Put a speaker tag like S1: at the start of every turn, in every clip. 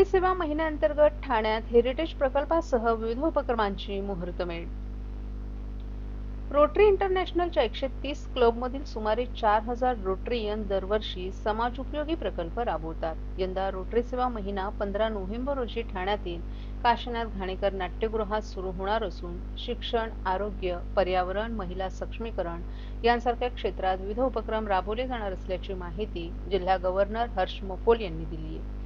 S1: Rotary सेवा महिन्याअंतर्गत ठाण्यात heritage प्रकल्पासह विविध उपक्रमांची मुहूर्तमेढ रोटरी इंटरनॅशनलच्या एकशे तीस क्लबमधील सुमारे चार हजार रोटरीयन दरवर्षी समाजोपयोगी प्रकल्प राबवतात. यंदा रोटरी सेवा महिना पंधरा नोव्हेंबर रोजी ठाण्यातील काशीनाथ घाणेकर नाट्यगृहात सुरू होणार असून शिक्षण आरोग्य पर्यावरण महिला सक्षमीकरण यांसारख्या क्षेत्रात विविध उपक्रम राबवले जाणार असल्याची माहिती जिल्हा गव्हर्नर हर्ष मोकोल यांनी दिली आहे.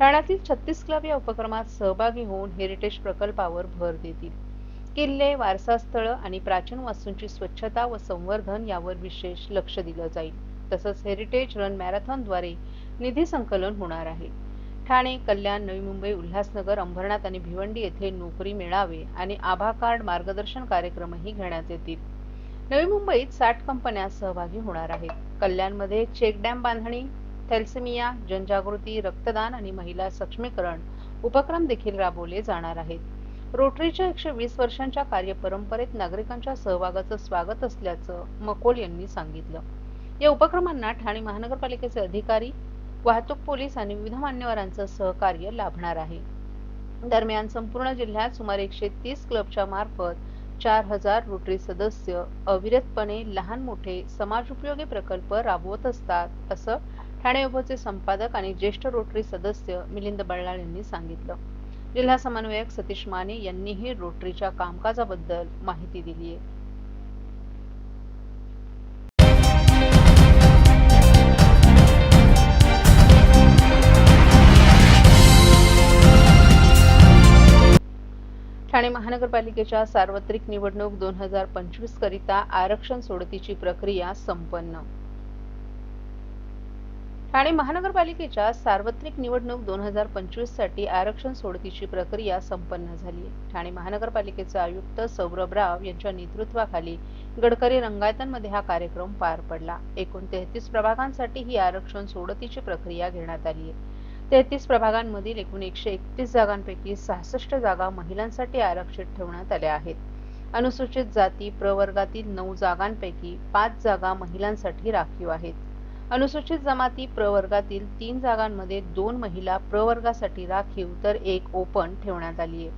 S1: ठाण्यातील छत्तीस क्लब या उपक्रमात सहभागी होऊन हेरिटेज प्रकल्पावर भर देतील. किल्ले वारसास्थळं आणि प्राचीन वास्तूंची स्वच्छता व संवर्धन यावर विशेष लक्ष दिलं जाईल. तसंच हेरिटेज रन मॅरेथॉनद्वारे निधी संकलन होणार आहे. ठाणे कल्याण नवी मुंबई उल्हासनगर अंबरनाथ आणि भिवंडी येथे नोकरी मिळावे आणि आभा कार्ड मार्गदर्शन कार्यक्रमही घेण्यात येतील. नवी मुंबईत साठ कंपन्या सहभागी होणार आहेत. कल्याणमध्ये चेक डॅम बांधणी थॅल्सेमिया जनजागृती रक्तदान आणि महिला सक्षमीकरण उपक्रम देखील राबवले जाणार आहेत. रोटरीच्या एकशे वीस वर्षांच्या कार्यपरंपरेत नागरिकांच्या सहभागाचं स्वागत असल्याचं मकोल यांनी सांगितलं. या उपक्रमांना ठाणे महानगरपालिकेचे अधिकारी वाहतूक पोलीस आणि विविध मान्यवरांचं सहकार्य लाभणार आहे. दरम्यान संपूर्ण जिल्ह्यात सुमारे एकशे तीस क्लबच्या मार्फत चार हजार रोटरी सदस्य अविरतपणे लहान मोठे समाजोपयोगी प्रकल्प राबवत असतात असं ठाणे विभागचे संपादक आणि ज्येष्ठ रोटरी सदस्य मिलिंद बळ्ळाळ यांनी सांगितलं. जिल्हा समन्वयक सतीश माने यांनीही रोटरीच्या कामकाजाबद्दल माहिती दिली आहे. ठाणे महानगरपालिकेच्या सार्वत्रिक निवडणूक दोन हजार पंचवीस करिता आरक्षण सोडतीची प्रक्रिया संपन्न. ठाणे महानगरपालिकेच्या सार्वत्रिक निवडणूक दोन हजार पंचवीससाठी आरक्षण सोडतीची प्रक्रिया संपन्न झाली आहे. ठाणे महानगरपालिकेचे आयुक्त सौरभ राव यांच्या नेतृत्वाखाली गडकरी रंगायतांमध्ये हा कार्यक्रम पार पडला. एकूण तेहतीस प्रभागांसाठी ही आरक्षण सोडतीची प्रक्रिया घेण्यात आली आहे. तेहतीस प्रभागांमधील एकूण एकशे एकतीस जागांपैकी सहासष्ट जागा महिलांसाठी आरक्षित ठेवण्यात आल्या आहेत. अनुसूचित जाती प्रवर्गातील नऊ जागांपैकी पाच जागा महिलांसाठी राखीव आहेत. अनुसूचित जमाती प्रवर्गातील तीन जागांमध्ये दोन महिला प्रवर्गासाठी राखीव तर एक ओपन ठेवण्यात आली आहे.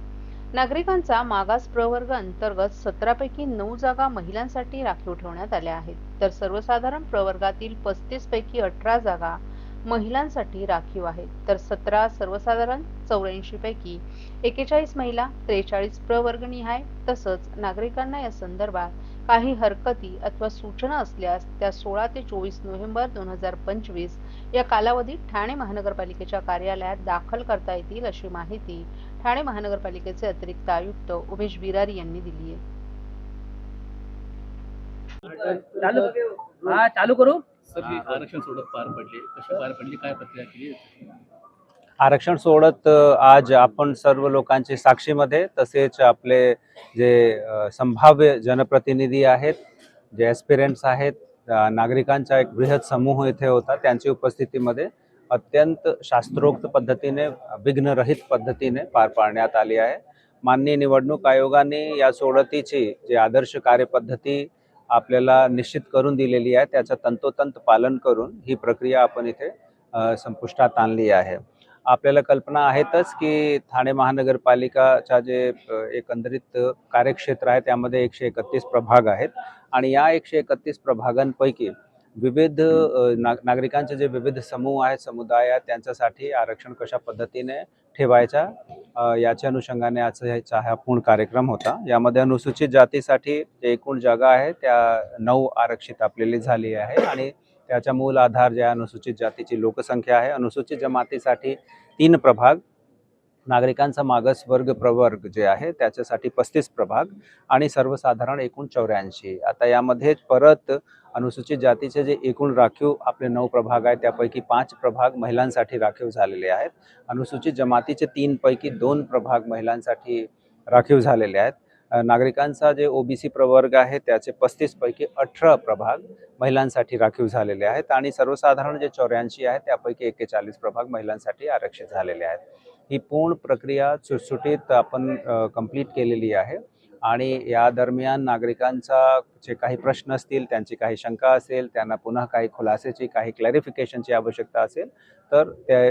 S1: नागरिकांचा मागास प्रवर्ग अंतर्गत सतरा पैकी नऊ जागा महिलांसाठी राखीव ठेवण्यात आल्या आहेत. तर सर्वसाधारण प्रवर्गातील पस्तीस पैकी अठरा जागा महिलांसाठी राखीव आहेत. तर सतरा सर्वसाधारण चौऱ्याऐंशी पैकी एकेचाळीस महिला त्रेचाळीस प्रवर्गनिहाय तसंच नागरिकांना या संदर्भात काही हरकती अथवा सूचना असल्यास त्या सोळा ते चोवीस नोव्हेंबर दोन हजार पंचवीस या कालावधीत ठाणे महानगरपालिकेच्या कार्यालयात दाखल करता येतील अशी माहिती ठाणे महानगरपालिकेचे अतिरिक्त आयुक्त उमेश बिरारी यांनी दिली आहे.
S2: चालू हा चालू करू?
S3: सर ही आरक्षण सोडत पार पडली. कशी पार पडली? काय प्रक्रिया केली?
S4: आरक्षण सोडत आज आपण सर्व लोकांचे साक्षीमध्ये तसेच आपले जे संभाव्य जनप्रतिनिधी आहेत जे ॲस्पिरंट्स आहेत नागरिकांचा एक बृहत समूह इथे होता त्यांची उपस्थितीमध्ये अत्यंत शास्त्रोक्त पद्धतीने विघ्नरहित पद्धतीने पार पाडण्यात आली आहे. माननीय निवडणूक आयोगाने या सोडतीची जे आदर्श कार्यपद्धती आपल्याला निश्चित करून दिलेली आहे त्याचं तंतोतंत पालन करून ही प्रक्रिया आपण इथे संपुष्टात आणली आहे. आपल्याला कल्पना आहेतच की ठाणे महानगरपालिकाच्या जे एकंदरीत कार्यक्षेत्र आहे त्यामध्ये एकशे एकतीस प्रभाग आहेत. आणि या एकशे एकतीस प्रभागांपैकी विविध ना नाग नागरिकांचे जे विविध समूह आहेत समुदाय आहेत त्यांच्यासाठी आरक्षण कशा पद्धतीने ठेवायच्या याच्या अनुषंगाने आजचा ह्याचा हा पूर्ण कार्यक्रम होता. यामध्ये अनुसूचित जातीसाठी जे एकूण जागा आहे त्या नऊ आरक्षित आपलेली झाली आहे. आणि त्याचा मूल आधार जे आहे अनुसूचित जातीची लोकसंख्या आहे. अनुसूचित जमातीसाठी तीन प्रभाग. नागरिकांचा मागसवर्ग प्रवर्ग जे आहे त्याच्यासाठी पस्तीस प्रभाग आणि सर्वसाधारण एकूण चौऱ्याऐंशी. आता यामध्ये परत अनुसूचित जातीचे जे एकूण राखीव आपले नऊ प्रभाग आहेत त्यापैकी पाच प्रभाग महिलांसाठी राखीव झालेले आहेत. अनुसूचित जमातीचे तीनपैकी दोन प्रभाग महिलांसाठी राखीव झालेले आहेत. नागरिकांचा जे ओबीसी प्रवर्ग आहे त्याचे पस्तीस पैकी अठरा प्रभाग महिलांसाठी राखीव झालेले आहेत आणि सर्वसाधारण जे चौऱ्याऐंशी आहेत त्यापैकी एक्केचाळीस प्रभाग महिलांसाठी आरक्षित झालेले आहेत. ही पूर्ण प्रक्रिया सुटसुटीत आपण कंप्लीट केलेली आहे आणि या दरम्यान नागरिकांचा जे काही प्रश्न असतील त्यांची काही शंका असेल त्यांना पुन्हा काही खुलासेची काही क्लॅरिफिकेशनची आवश्यकता असेल तर ते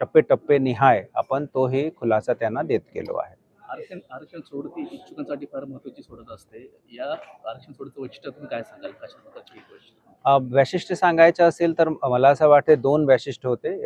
S4: टप्पे टप्पे निहाय आपण तोही खुलासा त्यांना देत गेलो आहे.
S3: आरक्षण आरक्षण सोडती इच्छुकांसाठी फार महत्वाची सोडत असते. या आरक्षण सोडतं वैशिष्ट्य तुम्ही काय सांगाल? कशा प्रकारची वैशिष्ट्य.
S4: वैशिष्ट्य सांगायचं असेल तर मला असं वाटते दोन वैशिष्ट्य होते.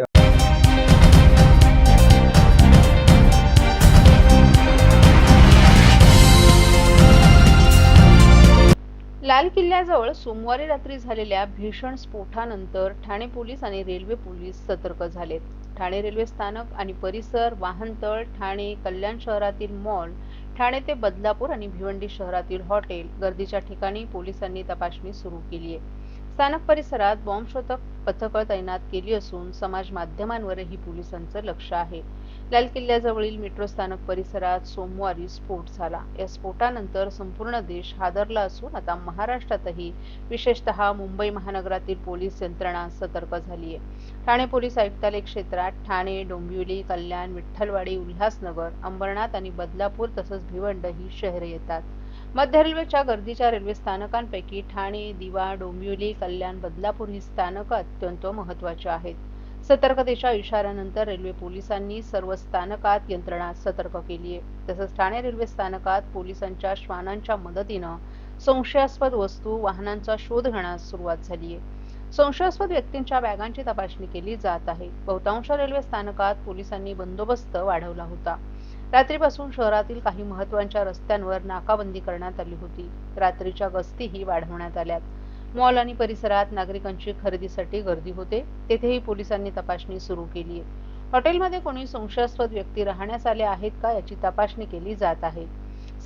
S1: लाल किल्ल्याजवळ सोमवारी रात्री झालेल्या भीषण स्फोटानंतर ठाणे पोलीस आणि रेल्वे पोलीस सतर्क झालेत. ठाणे रेल्वे स्थानक आणि परिसर वाहनतळ ठाणे कल्याण शहरातील मॉल ठाणे ते बदलापूर आणि भिवंडी शहरातील हॉटेल गर्दीच्या ठिकाणी पोलिसांनी तपासणी सुरू केली आहे स्थानक परिसरात बॉम्बशोधक पथकं तैनात केली असून समाज माध्यमांवरही पोलिसांचं लक्ष आहे. लाल किल्ल्याजवळील मेट्रो स्थानक परिसरात सोमवारी स्फोट झाला. या स्फोटानंतर संपूर्ण देश हादरला असून आता महाराष्ट्रातही विशेषतः मुंबई महानगरातील पोलीस यंत्रणा सतर्क झाली आहे ठाणे पोलीस आयुक्तालय क्षेत्रात ठाणे डोंबिवली कल्याण विठ्ठलवाडी उल्हासनगर अंबरनाथ आणि बदलापूर तसंच भिवंड ही शहरे येतात. मध्य रेल्वेच्या गर्दीच्या रेल्वे स्थानकांपैकी ठाणे दिवा डोंबिवली कल्याण बदलापूर ही स्थानकं अत्यंत महत्वाची आहेत. सतर्कतेच्या इशाऱ्यानंतर रेल्वे पोलिसांनी सर्व स्थानकात यंत्रणा सतर्क केली आहे तसंच ठाणे रेल्वे स्थानकात पोलिसांच्या श्वानांच्या मदतीनं संशयास्पद वस्तू वाहनांचा शोध घेण्यास सुरुवात झाली आहे संशयास्पद व्यक्तींच्या बॅगांची तपासणी केली जात आहे. बहुतांश रेल्वे स्थानकात पोलिसांनी बंदोबस्त वाढवला होता. रात्रीपासून शहरातील काही महत्त्वाच्या रस्त्यांवर नाकाबंदी करण्यात आली होती. रात्रीच्या गस्तीही वाढवण्यात आल्यात. मॉल आणि परिसरात नागरिकांची खरेदीसाठी गर्दी होते. तेथेही पोलिसांनी तपासणी सुरू केली आहे. हॉटेलमध्ये कोणी संशयास्पद व्यक्ती राहण्यास आले आहेत का याची तपासणी केली जात आहे.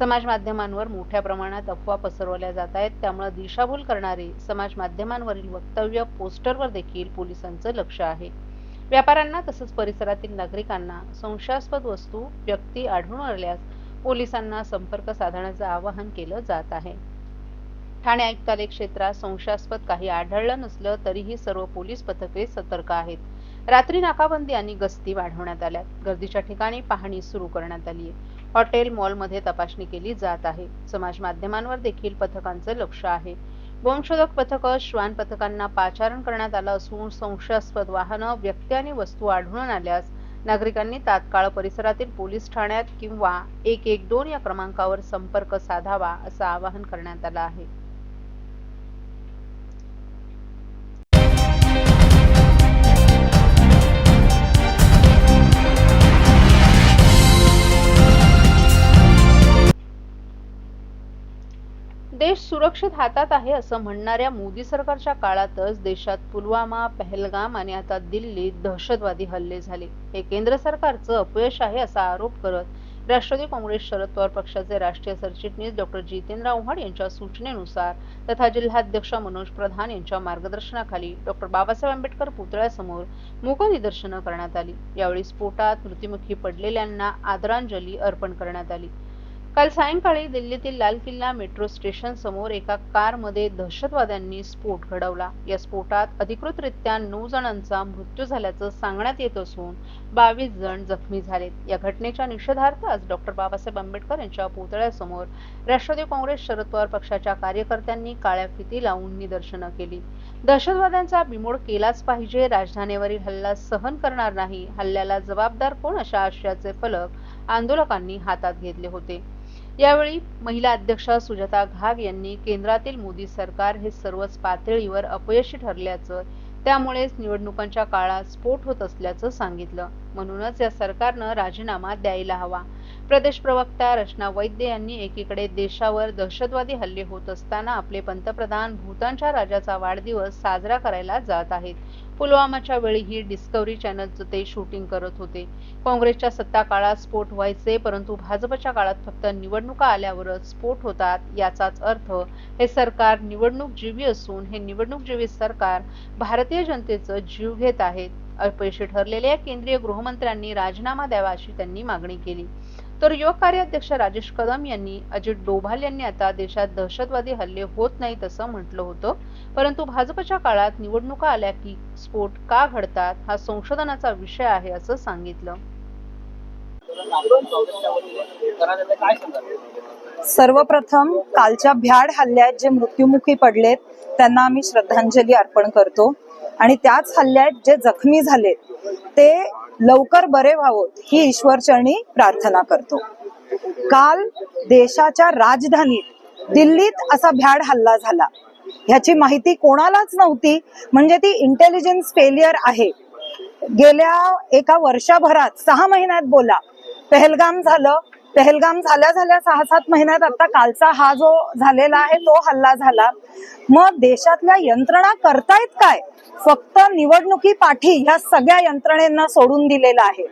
S1: समाज माध्यमांवर मोठ्या प्रमाणात अफवा पसरवल्या जात आहेत. त्यामुळे दिशाभूल करणारे समाज माध्यमांवरील वक्तव्य पोस्टरवर देखील पोलिसांचं लक्ष आहे. व्यापाऱ्यांना तसंच परिसरातील नागरिकांना संशयास्पद वस्तू व्यक्ती आढळून आल्यास पोलिसांना संपर्क साधण्याचं आवाहन केलं जात आहे. ठाणे आयुक्तालय क्षेत्रात संशयास्पद काही आढळलं नसलं तरीही सर्व पोलीस पथके सतर्क आहेत. रात्री नाकाबंदी आणि गस्ती वाढवण्यात आल्या गर्दीच्या ठिकाणी पाहणी सुरू करण्यात आली आहे हॉटेल मॉलमध्ये तपासणी केली जात आहे. समाज माध्यमांवर देखील पथकांचं लक्ष आहे. वंशोधक पथकं श्वान पथकांना पाचारण करण्यात आलं असून संशयास्पद वाहनं व्यक्ती आणि वस्तू आढळून आल्यास नागरिकांनी तात्काळ परिसरातील पोलीस ठाण्यात किंवा एक एक दोन या क्रमांकावर संपर्क साधावा असं आवाहन करण्यात आलं आहे. देश सुरक्षित हातात आहे असं म्हणणाऱ्या मोदी सरकारच्या काळातच देशात पुलवामा पहलगाम आणि आता दिल्लीत दहशतवादी हल्ले झाले. हे केंद्र सरकारचं अपयश आहे असा आरोप करत राष्ट्रवादी काँग्रेस शरद पवार पक्षाचे राष्ट्रीय सरचिटणीस डॉक्टर जितेंद्र आव्हाड यांच्या सूचनेनुसार तथा जिल्हाध्यक्ष मनोज प्रधान यांच्या मार्गदर्शनाखाली डॉक्टर बाबासाहेब आंबेडकर पुतळ्यासमोर मूक निदर्शनं करण्यात आली. यावेळी स्फोटात मृत्युमुखी पडलेल्यांना आदरांजली अर्पण करण्यात आली. काल सायंकाळी दिल्लीतील लाल किल्ला मेट्रो स्टेशन समोर एका कारमध्ये दहशतवाद्यांनी स्फोट घडवला. या स्फोटात अधिकृतरित्या नऊ जणांचा मृत्यू झाल्याचं सांगण्यात येत असून बावीस जण जखमी झालेत. या घटनेच्या निषेधार्थ आज डॉक्टर बाबासाहेब आंबेडकर यांच्या पुतळ्यासमोर राष्ट्रवादी काँग्रेस शरद पवार पक्षाच्या कार्यकर्त्यांनी काळ्या फिती लावून निदर्शनं केली. दहशतवाद्यांचा बिमोड केलाच पाहिजे राजधानीवरील हल्ला सहन करणार नाही हल्ल्याला जबाबदार कोण अशा आशयाचे फलक आंदोलकांनी हातात घेतले होते. यावेळी महिला अध्यक्षा सुजाता घाग यांनी केंद्रातील मोदी सरकार हे सर्वच पातळीवर अपयशी ठरल्याचं त्यामुळेच निवडणुकांच्या काळात स्फोट होत असल्याचं सांगितलं. म्हणूनच या सरकारनं राजीनामा द्यायला हवा. प्रदेश प्रवक्ता रचना वैद्य यांनी एकीकडे देशावर दहशतवादी हल्ले होत असताना आपले पंतप्रधान भूतानच्या राजाचा वाढदिवस साजरा करायला जात आहेत. पुलवामाच्या वेळीही डिस्कव्हरी चॅनलचं ते शूटिंग करत होते. काँग्रेसच्या सत्ता काळात स्फोट व्हायचे परंतु भाजपच्या काळात फक्त निवडणुका आल्यावरच स्फोट होतात याचाच अर्थ हे सरकार निवडणूक जीवी असून हे निवडणूक जीवी सरकार भारतीय जनतेचं जीव घेत आहेत अपयशी ठरलेल्या केंद्रीय गृहमंत्र्यांनी राजीनामा द्यावा अशी त्यांनी मागणी केली. तर युवक कार्याध्यक्ष राजेश कदम यांनी अजित डोभाल यांनी आता देशात दहशतवादी हल्ले होत नाहीत असं म्हटलं होतं. परंतु भाजपच्या काळात निवडणुका आल्या की स्फोट का घडतात हा संशोधनाचा विषय आहे असं सांगितलं.
S5: सर्वप्रथम कालच्या भ्याड हल्ल्यात जे मृत्युमुखी पडलेत त्यांना आम्ही श्रद्धांजली अर्पण करतो. आणि त्याच हल्ल्यात जे जखमी झालेत ते लवकर बरे व्हावोत ही ईश्वरचरणी प्रार्थना करतो. काल देशाच्या राजधानीत दिल्लीत असा भ्याड हल्ला झाला. ह्याची माहिती कोणालाच नव्हती म्हणजे ती इंटेलिजन्स फेलियर आहे. गेल्या एका वर्षभरात सहा महिन्यात बोला पहलगाम झालं पहलगाम झाल्या झाल्या सहा सात महिन्यात आता कालचा हा जो झालेला आहे तो हल्ला झाला. मग देशातल्या यंत्रणा करतायत काय? फक्त निवडणुकी पाठी ह्या सगळ्या यंत्रणेंना सोडून दिलेला आहे.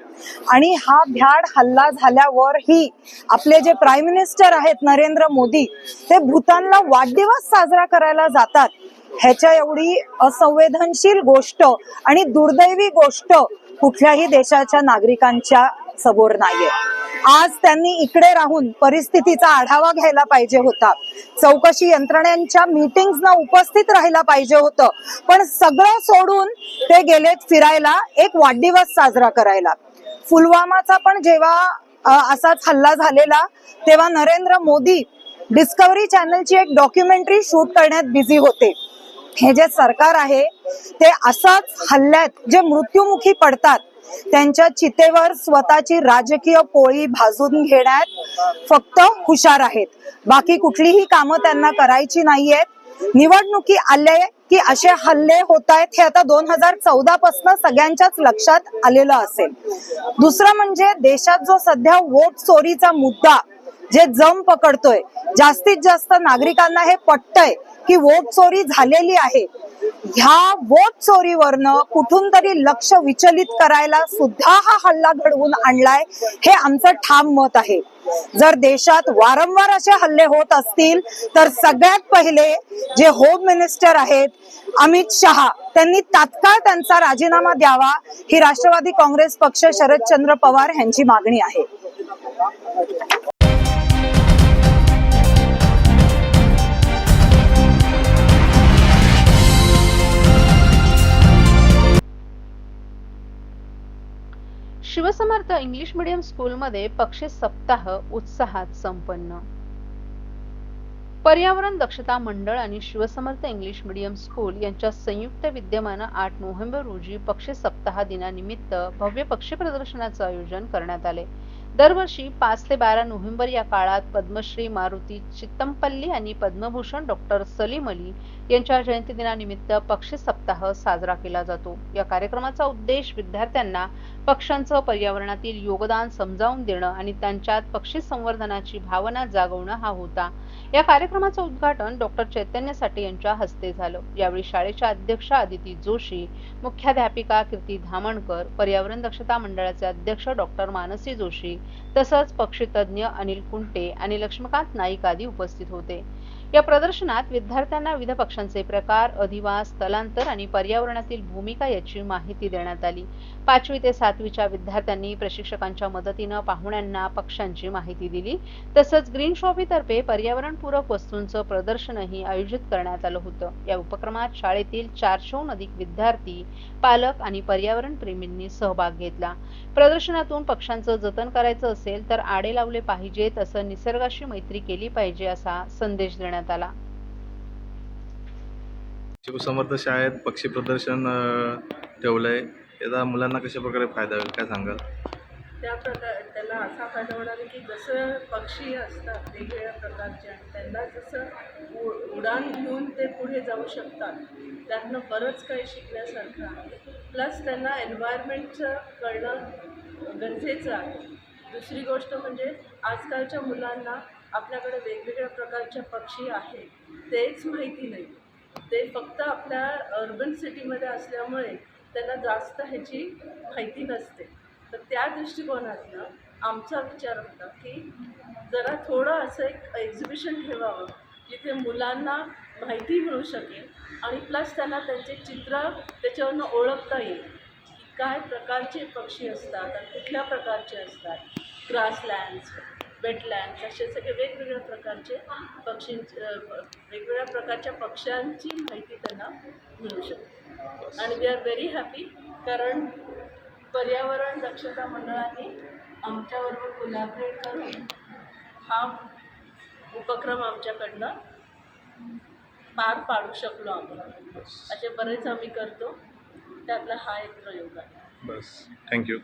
S5: आणि हा भ्याड हल्ला झाल्यावर ही आपले जे प्राईम मिनिस्टर आहेत नरेंद्र मोदी ते भूतानला वाढदिवस साजरा करायला जातात. ह्याच्या एवढी असंवेदनशील गोष्ट आणि दुर्दैवी गोष्ट कुठल्याही देशाच्या नागरिकांच्या समोर नाहीये. आज त्यांनी इकडे राहून परिस्थितीचा आढावा घ्यायला पाहिजे होता. चौकशी यंत्रणेच्या मीटिंगना उपस्थित राहायला पाहिजे होतं. पण सगळं सोडून ते गेलेत फिरायला एक वाढदिवस साजरा करायला. पुलवामाचा पण जेव्हा असाच हल्ला झालेला तेव्हा नरेंद्र मोदी डिस्कवरी चॅनलची एक डॉक्युमेंटरी शूट करण्यात बिझी होते. हे जे सरकार आहे ते असाच हल्ल्यात जे मृत्युमुखी पडतात त्यांच्या चितेवर स्वतःची राजकीय पोळी भाजून घेण्यात फक्त हुशार आहेत. बाकी कुठलीही कामं त्यांना करायची नाहीयेत. निवडणुकी आले की असे हल्ले होत आहेत हे आता दोन हजार चौदा पासन सगळ्यांच्याच लक्षात आलेलं असेल. दुसरं म्हणजे देशात जो सध्या वोट चोरीचा मुद्दा जे जम पकडतोय जास्तीत जास्त नागरिकांना हे पटतंय. की वोट चोरी झालेली आहे. ह्या वोट चोरीवरनं कुठून तरी लक्ष विचलित करायला सुद्धा हा हल्ला घडवून आणलाय हे आमचं ठाम मत आहे. जर देशात वारंवार असे हल्ले होत असतील तर सगळ्यात पहिले जे होम मिनिस्टर आहेत अमित शहा त्यांनी तात्काळ त्यांचा राजीनामा द्यावा ही राष्ट्रवादी काँग्रेस पक्ष शरदचंद्र पवार यांची मागणी आहे.
S1: शिवसमर्थ इंग्लिश मीडियम स्कूलमध्ये पक्षी सप्ताह उत्साहात संपन्न. पर्यावरण दक्षता मंडळ आणि शिवसमर्थ इंग्लिश मीडियम स्कूल यांच्या संयुक्त विद्यमानं आठ नोव्हेंबर रोजी पक्षी सप्ताह दिनानिमित्त भव्य पक्षी प्रदर्शनाचं आयोजन करण्यात आले. दरवर्षी पाच ते बारा नोव्हेंबर या काळात पद्मश्री मारुती चित्तमपल्ली आणि पद्मभूषण डॉक्टर सलीम अली यांच्या जयंती दिनानिमित्त पक्षी सप्ताह साजरा केला जातो. या कार्यक्रमाचा उद्देश विद्यार्थ्यांना पक्ष्यांचं पर्यावरणातील योगदान समजावून देणं आणि त्यांच्यात पक्षी संवर्धनाची भावना जागवणं हा होता. या कार्यक्रमाचं उद्घाटन डॉक्टर चैतन्य साठे यांच्या हस्ते झालं. यावेळी शाळेच्या अध्यक्षा अदिती जोशी मुख्याध्यापिका कीर्ती धामणकर पर्यावरण दक्षता मंडळाचे अध्यक्ष डॉक्टर मानसी जोशी तसंच पक्षीतज्ञ अनिल कुंटे आणि लक्ष्मीकांत नाईक आदी उपस्थित होते. या प्रदर्शनात विद्यार्थ्यांना विविध पक्ष्यांचे प्रकार अधिवास स्थलांतर आणि पर्यावरणातील भूमिका याची माहिती देण्यात आली. पाचवी ते सातवीच्या विद्यार्थ्यांनी प्रशिक्षकांच्या मदतीनं पाहुण्यांना पक्ष्यांची माहिती दिली. तसंच ग्रीन शॉपीतर्फे पर्यावरणपूरक वस्तूंचं प्रदर्शनही आयोजित करण्यात आलं होतं. या उपक्रमात शाळेतील चारशेहून अधिक विद्यार्थी पालक आणि पर्यावरण प्रेमींनी सहभाग घेतला. प्रदर्शनातून पक्ष्यांचं जतन करायचं असेल तर आडे लावले पाहिजेत असं निसर्गाशी मैत्री केली पाहिजे असा संदेश देण्यात आला.
S6: शिवसमर्थ शाळेत पक्षी प्रदर्शन ठेवलंय. याचा मुलांना कशा प्रकारे फायदा होईल काय सांगाल?
S7: त्या प्रकार त्याला असा फायदा होणार आहे की जसं पक्षी असतात वेगवेगळ्या प्रकारचे आणि त्यांना जसं उ उडान घेऊन ते पुढे जाऊ शकतात त्यातनं बरंच काही शिकण्यासारखं आहे. प्लस त्यांना एन्व्हायरमेंटचं कळणं गरजेचं आहे. दुसरी गोष्ट म्हणजे आजकालच्या मुलांना आपल्याकडे वेगवेगळ्या प्रकारच्या पक्षी आहेत तेच माहिती नाही. ते फक्त आपल्या अर्बन सिटीमध्ये असल्यामुळे त्यांना जास्त ह्याची माहिती नसते. तर त्या दृष्टिकोनातनं आमचा विचार होता की जरा थोडं असं एक एक्झिबिशन ठेवावं जिथे मुलांना माहिती मिळू शकेल आणि प्लस त्यांना त्यांचे चित्र त्याच्यावरनं ओळखता येईल की काय प्रकारचे पक्षी असतात आणि कुठल्या प्रकारचे असतात. ग्रासलँड्स वेटलँड्स असे सगळे वेगवेगळ्या प्रकारचे पक्षी वेगवेगळ्या प्रकारच्या पक्ष्यांची माहिती त्यांना मिळू शकते. आणि वी आर व्हेरी हॅपी कारण पर्यावरण दक्षता मंडळाने आमच्याबरोबर कोलॅबरेट करून हा उपक्रम आमच्याकडनं पार पाडू शकलो आम्ही. असे बरेच आम्ही करतो. त्यातला हा एक प्रयोग आहे.
S6: बस. थँक्यू